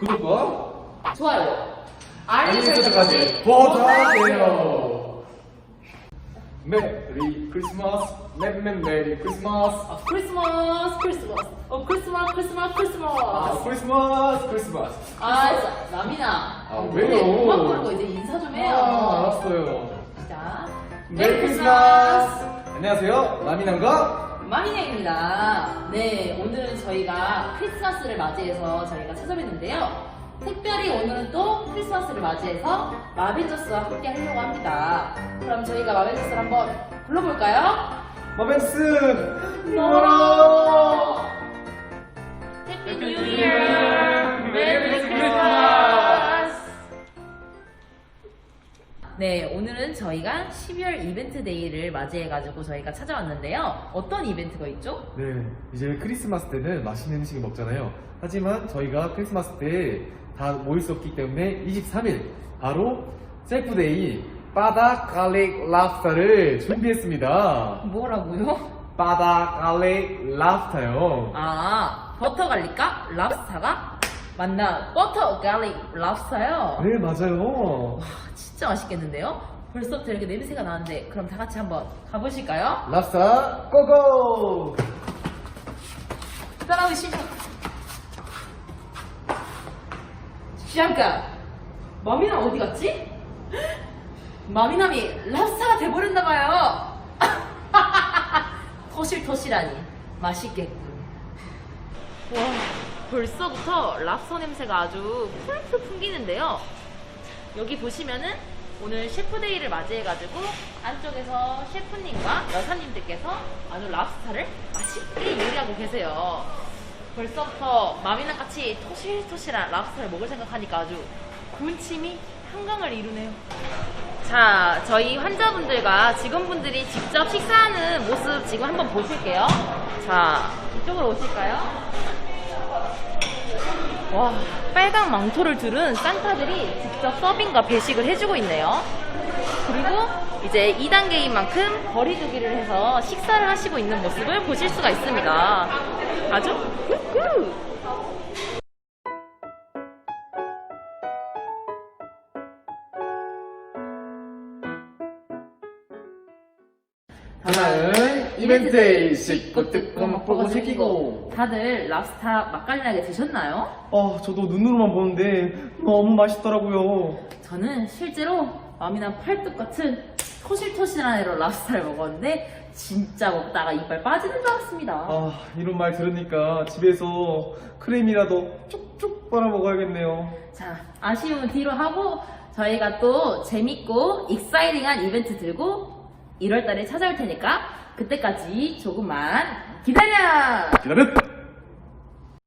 구독과 좋아요. 알림 설정까지 부탁드려요. 메리 크리스마스, 맨맨 메리 크리스마스. 아, 크리스마스, 크리스마스. 어, 크리스마스, 크리스마스, 아, 크리스마스. 크리스마스, 크리스마스. 아, 진짜. 남이나. 아, 왜요? 음악 부르는 거 이제 인사 좀 해요. 아, 알았어요. 자, 메리 크리스마스. 안녕하세요, 라미남과 마미네입니다. 네, 오늘은 저희가 크리스마스를 맞이해서 저희가 찾아뵙는데요. 특별히 오늘은 또 크리스마스를 맞이해서 마벤저스와 함께 하려고 합니다. 그럼 저희가 마벤저스를 한번 불러볼까요? 마벤스 놀아! 해피 뉴 이어! 네, 오늘은 저희가 12월 이벤트 데이를 맞이해가지고 저희가 찾아왔는데요. 어떤 이벤트가 있죠? 네, 이제 크리스마스 때는 맛있는 음식을 먹잖아요. 하지만 저희가 크리스마스 때 다 모일 수 없기 때문에 23일 바로 셀프데이 바다 갈릭 랍스타를 준비했습니다. 뭐라고요? 바다 갈릭 랍스타요. 아, 버터 갈릭과 랍스타가 만나 버터 갈릭 랍스타요? 네, 맞아요. 와, 진짜 맛있겠는데요? 벌써부터 이렇게 냄새가 나는데 그럼 다 같이 한번 가보실까요? 랍스타 고고! 따라오시죠. 잠깐, 마미나 어디 갔지? 마미남이 랍스타가 돼버렸나봐요. 토실토실하니 맛있겠군. 와, 벌써부터 랍스터 냄새가 아주 풀풀 풍기는데요. 여기 보시면은 오늘 셰프데이를 맞이해가지고 안쪽에서 셰프님과 여사님들께서 아주 랍스타를 맛있게 요리하고 계세요. 벌써부터 마미랑 같이 토실토실한 랍스타를 먹을 생각하니까 아주 군침이 한강을 이루네요. 자, 저희 환자분들과 직원분들이 직접 식사하는 모습 지금 한번 보실게요. 자, 이쪽으로 오실까요? 와, 빨강 망토를 두른 산타들이 직접 서빙과 배식을 해주고 있네요. 그리고 이제 2단계인 만큼 거리두기를 해서 식사를 하시고 있는 모습을 보실 수가 있습니다. 아주 굿굿! 하나는 이벤트에 씻고 뜯고 맛보고 새기고 다들 랍스타 맛깔나게 드셨나요? 아, 저도 눈으로만 보는데 너무 맛있더라고요. 저는 실제로 마미나 팔뚝 같은 토실토실한 애로 랍스타를 먹었는데 진짜 먹다가 이빨 빠지는 줄 알았습니다. 아, 이런 말 들으니까 집에서 크림이라도 쭉쭉 빨아 먹어야겠네요. 자, 아쉬움은 뒤로 하고 저희가 또 재밌고 익사이팅한 이벤트 들고 1월달에 찾아올 테니까 그때까지 조금만 기다려! 기다려!